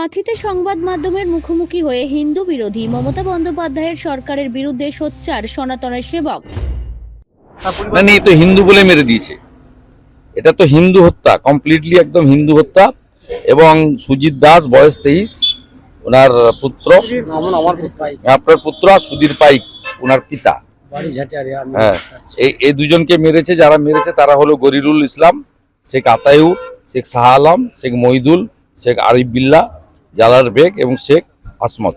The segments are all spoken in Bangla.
কাঁথিতে সংবাদ মাধ্যমের মুখোমুখি হয়ে হিন্দু বিরোধী মমতা বন্দ্যোপাধ্যায়ের সরকারের বিরুদ্ধে সোচ্চার সনাতনের সেবক। না তো হিন্দু বলে মেরে দিয়েছে। এটা তো হিন্দু হত্যা কমপ্লিটলি একদম হিন্দু হত্যা। এবং সুজিত দাস বয়স তেইশ ওনার পুত্র আপনার পুত্র আর সুধীর পাইক ওনার পিতা। হ্যাঁ এই দুজনকে মেরেছে যারা মেরেছে তারা হলো গরিরুল ইসলাম শেখ আতায়ু শেখ শাহ আলম শেখ মহিদুল শেখ আরিফ বিল্লা জালার বেগ এবং শেখ আসমত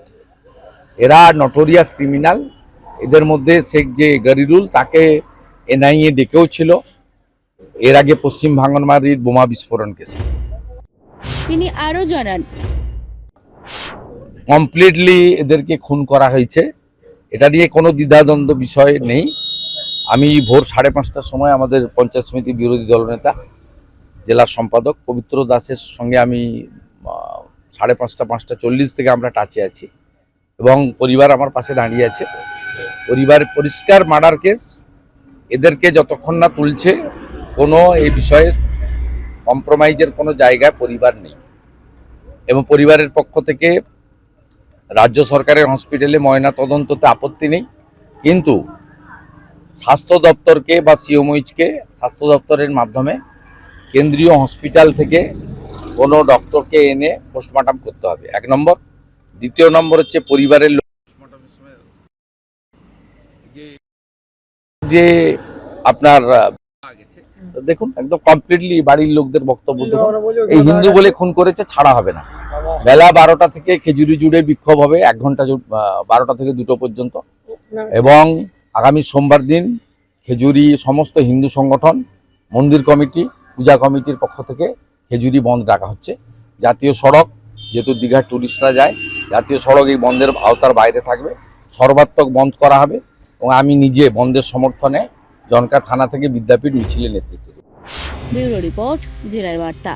এরা নটোরিয়াস ক্রিমিনাল এদের মধ্যে শেখ যে গরিরুল তাকে এনআইএ ডেকেও ছিল। এর আগে পশ্চিম ভাঙনমারির বোমা বিস্ফোরণ কেসে। তিনি আরও জানান কমপ্লিটলি এদেরকে খুন করা হয়েছে। এটা নিয়ে কোনো দ্বিধাদ্বন্দ্ব বিষয় নেই। আমি ভোর সাড়ে পাঁচটার সময় আমাদের পঞ্চায়েত সমিতি বিরোধী দলনেতা জেলার সম্পাদক পবিত্র দাসের সঙ্গে আমি সাড়ে পাঁচটা পাঁচটা চল্লিশ থেকে আমরা টাচে আছি। এবং পরিবার আমার পাশে দাঁড়িয়ে আছে। পরিবার পরিষ্কার মার্ডার কেস এদেরকে যতক্ষণ না তুলছে, কোনো এই বিষয়ে কম্প্রোমাইজের কোনো জায়গায় পরিবার নেই। এবং পরিবারের পক্ষ থেকে রাজ্য সরকারের হসপিটালে ময়না তদন্ততে আপত্তি নেই। কিন্তু স্বাস্থ্য দপ্তরকে বা সিওমইচকে, স্বাস্থ্য দপ্তরের মাধ্যমে কেন্দ্রীয় হসপিটাল থেকে কোনো ডক্টরকে এনে পোস্টমর্টম করতে হবে। এক নম্বর। দ্বিতীয় নম্বর হচ্ছে পরিবারের লোক যে আপনার দেখুন একদম কমপ্লিটলি বাড়ির লোকদের বক্তব্য দেখুন এই হিন্দু বলে খুন করেছে ছাড়া হবে না। বেলা বারোটা থেকে খেজুরি জুড়ে বিক্ষোভ হবে এক ঘণ্টা বারোটা থেকে দুটো পর্যন্ত। এবং আগামী সোমবার দিন খেজুরি সমস্ত হিন্দু সংগঠন মন্দির কমিটি পূজা কমিটির পক্ষ থেকে খেজুরি বন্ধ ডাকা হচ্ছে। জাতীয় সড়ক, যেহেতু দীঘার ট্যুরিস্টরা যায়, জাতীয় সড়ক এই বন্ধের আওতার বাইরে থাকবে। সর্বাত্মক বন্ধ করা হবে এবং আমি নিজে বন্ধের সমর্থনে জনকা থানা থেকে বিদ্যাপীঠ মিছিলে নেতৃত্ব দেব। রিপোর্ট, জেলার বার্তা।